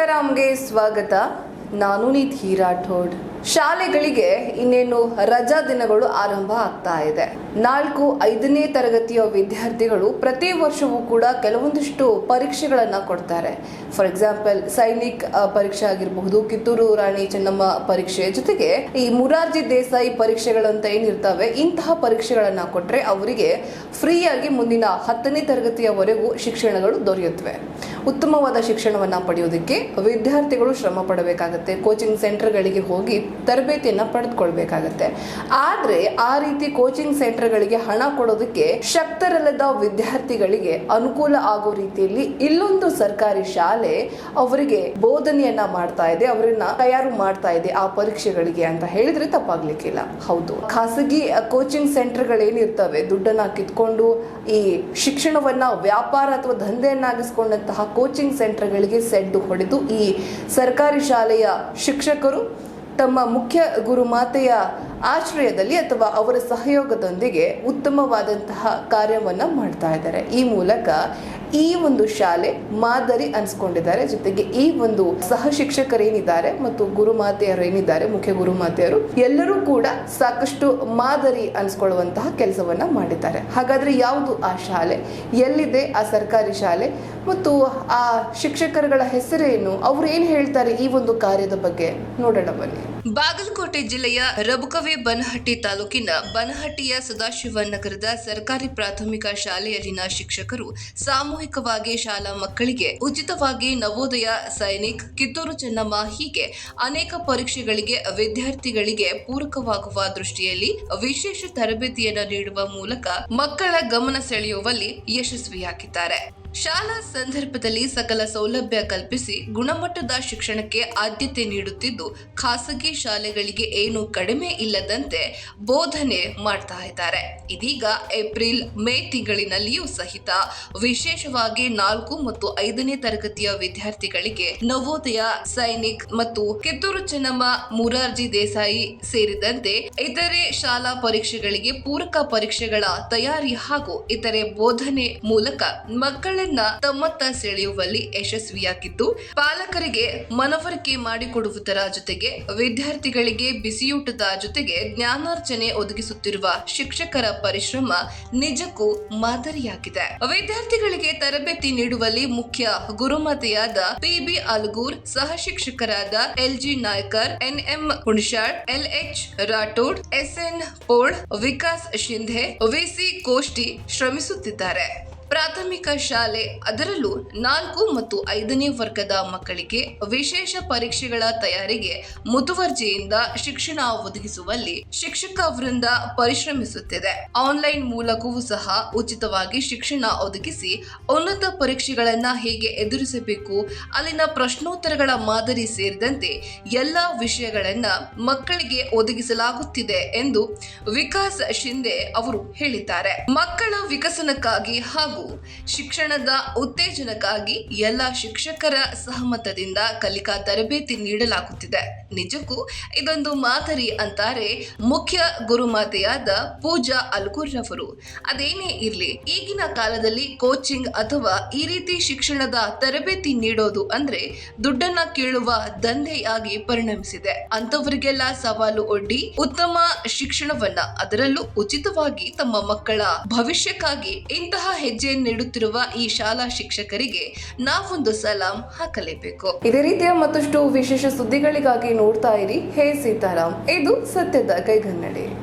ಸೀತಾರಾಮ್ಗೆ ಸ್ವಾಗತ. ನಾನು ನಿಧಿ ರಾಠೋಡ್. ಶಾಲೆಗಳಿಗೆ ಇನ್ನೇನು ರಜಾ ದಿನಗಳು ಆರಂಭ ಆಗ್ತಾ ಇದೆ. ನಾಲ್ಕು, ಐದನೇ ತರಗತಿಯ ವಿದ್ಯಾರ್ಥಿಗಳು ಪ್ರತಿ ವರ್ಷವೂ ಕೂಡ ಕೆಲವೊಂದಿಷ್ಟು ಪರೀಕ್ಷೆಗಳನ್ನು ಕೊಡ್ತಾರೆ. ಫಾರ್ ಎಕ್ಸಾಂಪಲ್ ಸೈನಿಕ್ ಪರೀಕ್ಷೆ ಆಗಿರಬಹುದು, ಕಿತ್ತೂರು ರಾಣಿ ಚೆನ್ನಮ್ಮ ಪರೀಕ್ಷೆ. ಜೊತೆಗೆ ಈ ಮುರಾರ್ಜಿ ದೇಸಾಯಿ ಪರೀಕ್ಷೆಗಳಂತ ಏನಿರ್ತವೆ, ಇಂತಹ ಪರೀಕ್ಷೆಗಳನ್ನು ಕೊಟ್ರೆ ಅವರಿಗೆ ಫ್ರೀಯಾಗಿ ಮುಂದಿನ ಹತ್ತನೇ ತರಗತಿಯವರೆಗೂ ಶಿಕ್ಷಣಗಳು ದೊರೆಯುತ್ತವೆ. ಉತ್ತಮವಾದ ಶಿಕ್ಷಣವನ್ನು ಪಡೆಯೋದಕ್ಕೆ ವಿದ್ಯಾರ್ಥಿಗಳು ಶ್ರಮ ಪಡಬೇಕಾಗತ್ತೆ. ಕೋಚಿಂಗ್ ಸೆಂಟರ್ಗಳಿಗೆ ಹೋಗಿ ತರಬೇತಿಯನ್ನು ಪಡೆದುಕೊಳ್ಬೇಕಾಗತ್ತೆ. ಆದರೆ ಆ ರೀತಿ ಕೋಚಿಂಗ್ ಸೆಂಟರ್ಗಳಿಗೆ ಹಣ ಕೊಡೋದಕ್ಕೆ ಶಕ್ತರಲ್ಲದ ವಿದ್ಯಾರ್ಥಿಗಳಿಗೆ ಅನುಕೂಲ ಆಗೋ ರೀತಿಯಲ್ಲಿ ಇಲ್ಲೊಂದು ಸರ್ಕಾರಿ ಶಾಲೆ ಅವರಿಗೆ ಬೋಧನೆಯನ್ನ ಮಾಡ್ತಾ ಇದೆ, ಅವರನ್ನ ತಯಾರು ಮಾಡ್ತಾ ಇದೆ ಆ ಪರೀಕ್ಷೆಗಳಿಗೆ ಅಂತ ಹೇಳಿದ್ರೆ ತಪ್ಪಾಗ್ಲಿಕ್ಕಿಲ್ಲ ಹೌದು. ಖಾಸಗಿ ಕೋಚಿಂಗ್ ಸೆಂಟರ್ಗಳೇನಿರ್ತವೆ ದುಡ್ಡನ್ನ ಕಿತ್ಕೊಂಡು ಈ ಶಿಕ್ಷಣವನ್ನ ವ್ಯಾಪಾರ ಅಥವಾ ದಂಧೆಯನ್ನಾಗಿಸ್ಕೊಂಡಂತಹ ಕೋಚಿಂಗ್ ಸೆಂಟರ್ಗಳಿಗೆ ಸೆಡ್ಡು ಹೊಡೆದು ಈ ಸರ್ಕಾರಿ ಶಾಲೆಯ ಶಿಕ್ಷಕರು ತಮ್ಮ ಮುಖ್ಯ ಗುರುಮಾತೆಯ ಆಶ್ರಯದಲ್ಲಿ ಅಥವಾ ಅವರ ಸಹಯೋಗದೊಂದಿಗೆ ಉತ್ತಮವಾದಂತಹ ಕಾರ್ಯವನ್ನು ಮಾಡ್ತಾ ಇದ್ದಾರೆ. ಈ ಮೂಲಕ ಈ ಒಂದು ಶಾಲೆ ಮಾದರಿ ಅನ್ಸ್ಕೊಂಡಿದ್ದಾರೆ. ಜೊತೆಗೆ ಈ ಒಂದು ಸಹ ಶಿಕ್ಷಕರೇನಿದ್ದಾರೆ ಮತ್ತು ಗುರುಮಾತೆಯರು ಏನಿದ್ದಾರೆ ಮುಖ್ಯ ಗುರುಮಾತೆಯರು ಎಲ್ಲರೂ ಕೂಡ ಸಾಕಷ್ಟು ಮಾದರಿ ಅನ್ಸ್ಕೊಳ್ಳುವಂತಹ ಕೆಲಸವನ್ನ ಮಾಡಿದ್ದಾರೆ. ಹಾಗಾದ್ರೆ ಯಾವುದು ಆ ಶಾಲೆ? ಎಲ್ಲಿದೆ ಆ ಸರ್ಕಾರಿ ಶಾಲೆ? ಮತ್ತು ಆ ಶಿಕ್ಷಕರುಗಳ ಹೆಸರೇನು? ಅವರು ಏನ್ ಹೇಳ್ತಾರೆ ಈ ಒಂದು ಕಾರ್ಯದ ಬಗ್ಗೆ? ನೋಡೋಣ ಬನ್ನಿ. ಬಾಗಲಕೋಟೆ ಜಿಲ್ಲೆಯ ರಬುಕವೆ ಬನಹಟ್ಟಿ ತಾಲೂಕಿನ ಬನಹಟ್ಟಿಯ ಸದಾಶಿವ ನಗರದ ಸರ್ಕಾರಿ ಪ್ರಾಥಮಿಕ ಶಾಲೆಯಲ್ಲಿನ ಶಿಕ್ಷಕರು ಸಾಮೂಹಿಕವಾಗಿ ಶಾಲಾ ಮಕ್ಕಳಿಗೆ ಉಚಿತವಾಗಿ ನವೋದಯ, ಸೈನಿಕ್, ಕಿತ್ತೂರು ಚೆನ್ನಮ್ಮ ಹೀಗೆ ಅನೇಕ ಪರೀಕ್ಷೆಗಳಿಗೆ ವಿದ್ಯಾರ್ಥಿಗಳಿಗೆ ಪೂರಕವಾಗುವ ದೃಷ್ಟಿಯಲ್ಲಿ ವಿಶೇಷ ತರಬೇತಿಯನ್ನು ನೀಡುವ ಮೂಲಕ ಮಕ್ಕಳ ಗಮನ ಸೆಳೆಯುವಲ್ಲಿ ಯಶಸ್ವಿಯಾಗಿದ್ದಾರೆ. ಶಾಲಾ ಸಂದರ್ಭದಲ್ಲಿ ಸಕಲ ಸೌಲಭ್ಯ ಕಲ್ಪಿಸಿ ಗುಣಮಟ್ಟದ ಶಿಕ್ಷಣಕ್ಕೆ ಆದ್ಯತೆ ನೀಡುತ್ತಿದ್ದು, ಖಾಸಗಿ ಶಾಲೆಗಳಿಗೆ ಏನು ಕಡಿಮೆ ಇಲ್ಲದಂತೆ ಬೋಧನೆ ಮಾಡ್ತಾ ಇದ್ದಾರೆ. ಇದೀಗ ಏಪ್ರಿಲ್ ಮೇ ತಿಂಗಳಿನಲ್ಲಿಯೂ ಸಹಿತ ವಿಶೇಷವಾಗಿ ನಾಲ್ಕು ಮತ್ತು ಐದನೇ ತರಗತಿಯ ವಿದ್ಯಾರ್ಥಿಗಳಿಗೆ ನವೋದಯ, ಸೈನಿಕ್ ಮತ್ತು ಕಿತ್ತೂರು ಚೆನ್ನಮ್ಮ, ಮುರಾರ್ಜಿ ದೇಸಾಯಿ ಸೇರಿದಂತೆ ಇತರೆ ಶಾಲಾ ಪರೀಕ್ಷೆಗಳಿಗೆ ಪೂರಕ ಪರೀಕ್ಷೆಗಳ ತಯಾರಿ ಹಾಗೂ ಇತರೆ ಬೋಧನೆ ಮೂಲಕ ಮಕ್ಕಳನ್ನ ತಮ್ಮತ್ತ ಸೆಳೆಯುವಲ್ಲಿ ಯಶಸ್ವಿಯಾಗಿದ್ದು, ಪಾಲಕರಿಗೆ ಮನವರಿಕೆ ಮಾಡಿಕೊಡುವುದರ ಜೊತೆಗೆ ವಿದ್ಯಾರ್ಥಿಗಳಿಗೆ ಬಿಸಿಯೂಟದ ಜೊತೆಗೆ ಜ್ಞಾನಾರ್ಜನೆ ಒದಗಿಸುತ್ತಿರುವ ಶಿಕ್ಷಕರ ಪರಿಶ್ರಮ ನಿಜಕ್ಕೂ ಮಾದರಿಯಾಗಿದೆ. ವಿದ್ಯಾರ್ಥಿಗಳಿಗೆ ತರಬೇತಿ ನೀಡುವಲ್ಲಿ ಮುಖ್ಯ ಗುರುಮತೆಯಾದ ಪಿಬಿ ಅಲ್ಗೂರ್, ಸಹ ಶಿಕ್ಷಕರಾದ LG Naikar, NM L LH Rathod, SN Pol, Vikas Shinde VC Koshti ಶ್ರಮಿಸುತ್ತಿದ್ದಾರೆ. ಪ್ರಾಥಮಿಕ ಶಾಲೆ ಅದರಲ್ಲೂ ನಾಲ್ಕು ಮತ್ತು ಐದನೇ ವರ್ಗದ ಮಕ್ಕಳಿಗೆ ವಿಶೇಷ ಪರೀಕ್ಷೆಗಳ ತಯಾರಿಗೆ ಮುತುವರ್ಜಿಯಿಂದ ಶಿಕ್ಷಣ ಒದಗಿಸುವಲ್ಲಿ ಶಿಕ್ಷಕ ವೃಂದ ಪರಿಶ್ರಮಿಸುತ್ತಿದೆ. ಆನ್ಲೈನ್ ಮೂಲಕವೂ ಸಹ ಉಚಿತವಾಗಿ ಶಿಕ್ಷಣ ಒದಗಿಸಿ ಉನ್ನತ ಪರೀಕ್ಷೆಗಳನ್ನ ಹೇಗೆ ಎದುರಿಸಬೇಕು, ಅಲ್ಲಿನ ಪ್ರಶ್ನೋತ್ತರಗಳ ಮಾದರಿ ಸೇರಿದಂತೆ ಎಲ್ಲ ವಿಷಯಗಳನ್ನ ಮಕ್ಕಳಿಗೆ ಒದಗಿಸಲಾಗುತ್ತಿದೆ ಎಂದು ವಿಕಾಸ್ ಶಿಂದೆ ಅವರು ಹೇಳಿದ್ದಾರೆ. ಮಕ್ಕಳ ವಿಕಸನಕ್ಕಾಗಿ ಹಾಗೂ ಶಿಕ್ಷಣದ ಉತ್ತೇಜನಕ್ಕಾಗಿ ಎಲ್ಲ ಶಿಕ್ಷಕರ ಸಹಮತದಿಂದ ಕಲಿಕಾ ತರಬೇತಿ ನೀಡಲಾಗುತ್ತಿದೆ. ನಿಜಕ್ಕೂ ಇದೊಂದು ಮಾದರಿ ಅಂತಾರೆ ಮುಖ್ಯ ಗುರುಮಾತೆಯಾದ ಪೂಜಾ ಅಲ್ಕುರ್ರವರು. ಅದೇನೇ ಇರಲಿ, ಈಗಿನ ಕಾಲದಲ್ಲಿ ಕೋಚಿಂಗ್ ಅಥವಾ ಈ ರೀತಿ ಶಿಕ್ಷಣದ ತರಬೇತಿ ನೀಡೋದು ಅಂದ್ರೆ ದುಡ್ಡನ್ನ ಕೇಳುವ ದಂಧೆಯಾಗಿ ಪರಿಣಮಿಸಿದೆ. ಅಂತವರಿಗೆಲ್ಲ ಸವಾಲು ಒಡ್ಡಿ ಉತ್ತಮ ಶಿಕ್ಷಣವನ್ನ ಅದರಲ್ಲೂ ಉಚಿತವಾಗಿ ತಮ್ಮ ಮಕ್ಕಳ ಭವಿಷ್ಯಕ್ಕಾಗಿ ಇಂತಹ ಹೆಜ್ಜೆ ನೀಡುತ್ತಿರುವ ಈ ಶಾಲಾ ಶಿಕ್ಷಕರಿಗೆ ನಾವೊಂದು ಸಲಾಂ ಹಾಕಲೇಬೇಕು. ಇದೇ ರೀತಿಯ ಮತ್ತಷ್ಟು ವಿಶೇಷ ಸುದ್ದಿಗಳಿಗಾಗಿ ನೋಡ್ತಾ ಇರಿ ಹೇ ಸೀತಾರಾಮ್ ಇದು ಸತ್ಯದ ಕೈಗನ್ನಡಿ.